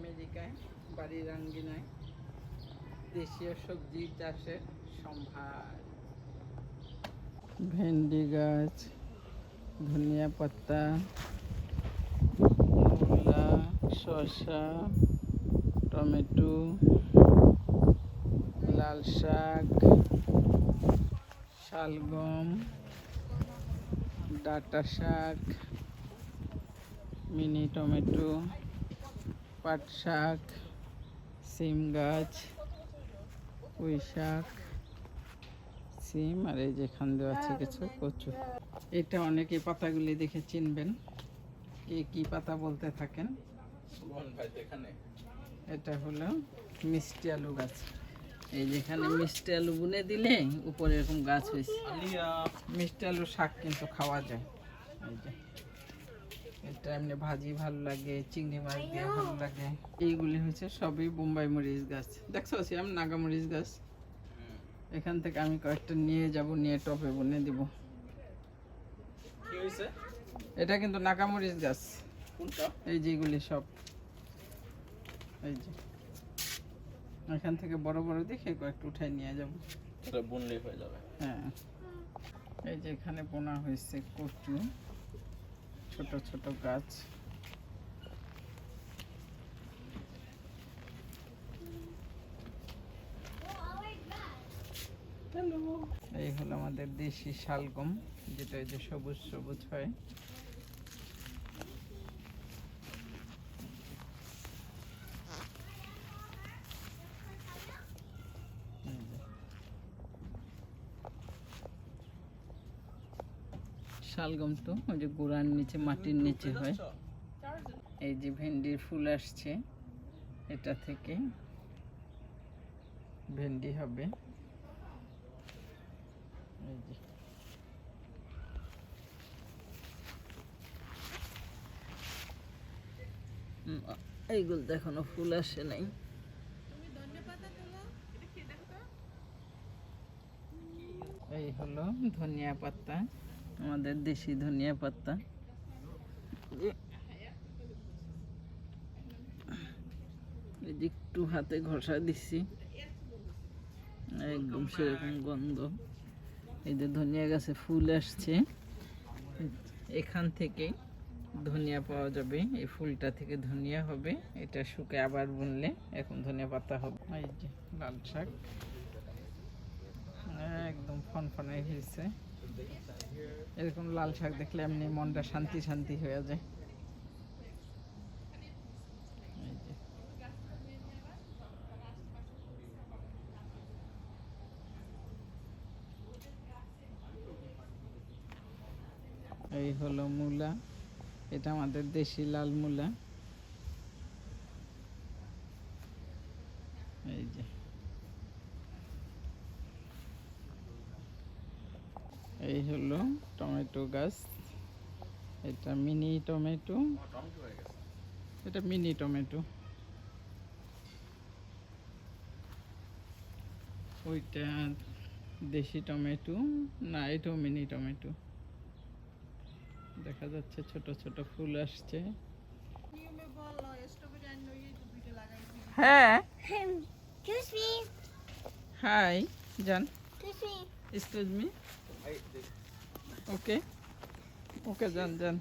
আমেরিকায় বাড়ির আঙ্গিনায় দেশীয় সবজি চাষের সম্ভার। ভেন্ডি গাছ, ধনিয়া পাতা, মূলা, শসা, টমেটো, লাল শাক, শালগম, ডাটা শাক, মিনি টমেটো। পাট শাক, সিম গাছ, পুঁই শাক, সিম আর এই যেখান দেওয়া আছে কিছু কচু। এটা অনেকে পাতাগুলি দেখে চিনবেন। কে কি পাতা বলতে থাকেন? এটা হলো মিষ্টি আলু গাছ। এই যেখানে মিষ্টি আলু বুনে দিলে উপরে এরকম গাছ হয়েছে। মিষ্টি আলু শাক কিন্তু খাওয়া যায়। এই যে। এটা এমনি ভাজি ভালো লাগে চিংড়ি মাছ দিয়ে ভালো লাগে। এইগুলি হচ্ছে সবই বোম্বাই মরিচ গাছ। দেখছ সিয়াম নাগা মরিচ গাছ। এখান থেকে আমি কয়েকটা নিয়ে যাব নিয়ে টপে বনে দিব। এটা কিন্তু নাগা মরিচ গাছ। কোনটা? এই যেগুলি সব। এই যে। এখান থেকে বড় বড় দেখে কয়েকটা উঠাই নিয়ে যাব। এটা বুনলেই হয়ে যাবে। হ্যাঁ। এই যে এখানে বোনা হয়েছে কচু। ছোট ছোট গাছ। এই হলো আমাদের দেশি শালগম যেটা এই যে সবুজ সবুজ হয় এই যে। শালগম তো ওই যে গোড়ার নিচে, মাটির নিচে হয়। এই যে ভেন্ডির ফুল আসছে, এটা থেকে ভেন্ডি হবে। এইগুলো তো এখনও ফুল আসে নাই। এই হলো ধনিয়া পাতা। আমাদের দেশি ধনিয়া পাতা। একটু হাতে ঘষা দিচ্ছি একদম সেরকম গন্ধ। এই যে ধনিয়া গাছে ফুল আসছে। এখান থেকে ধনিয়া পাওয়া যাবে। এই ফুলটা থেকে ধনিয়া হবে। এটা শুকে আবার বুনলে এখন ধনিয়া পাতা হবে। এই যে লাল শাক। একদম ফনফনে হয়েছে। এরকম লাল শাক দেখলে এমনি মনটা শান্তি শান্তি হয়ে যায়। এই। হলো মূলা। এটা আমাদের দেশি লাল মূলা এই যে এই হলো টমেটো গাছ। এটা মিনি টমেটো। এটা মিনি টমেটো। ওইটা দেশি টমেটো না এটাও মিনি টমেটো। দেখা যাচ্ছে ছোট ছোট ফুল আসছে। হ্যাঁ। হাই জান. এক্সকিউজ মি ওকে ওকে যান যান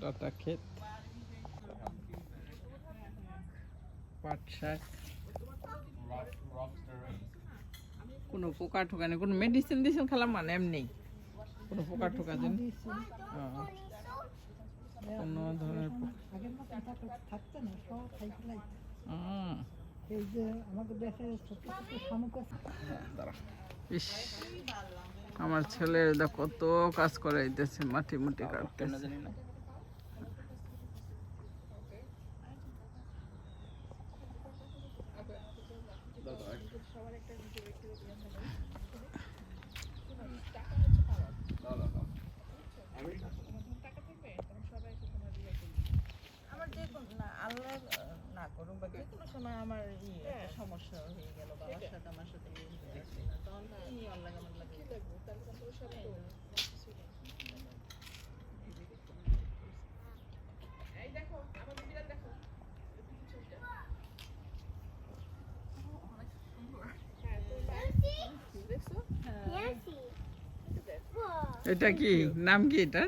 ডাটা ক্ষেত পাট শাক কোনো পোকা টোকা নেই কোনো মেডিসিন দিয়েছেন খেলাম মানে এমনি? কোনো পোকা টোকা দেন? কোনো ধরনের আগের মতন থাকতে না সব খাই এই যে আমাদের দেশে ছোট ছোট শামুক ইস আমার ছেলে দা কত কাজ করে করাইতেছে মাটি মুটি কাটতেছে। জানি না আমার যে কোনো না আল্লাহ না করুক বা যে কোনো সময় আমার ই একটা সমস্যা হয়ে গেল বাবার সাথে আমার সাথে হয়ে। তখন নিয়ে আল্লাহ আমার লাগে Nancy. Whoa. এটা কি? নাম কি এটা?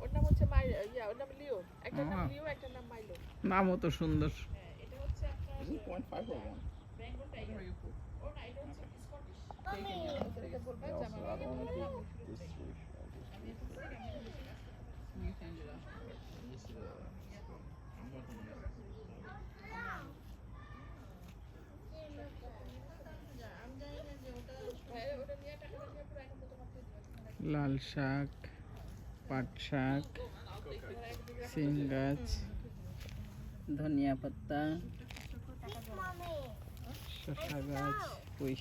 ওর নাম হচ্ছে মাই ইয়া ওর নাম লিও। একটা নাম লিও একটা নাম মাইলো। নাম তো সুন্দর। লাল শাক পাট শাক সিম গাছ। ধনিয়া পাতা শশা গাছ পুঁই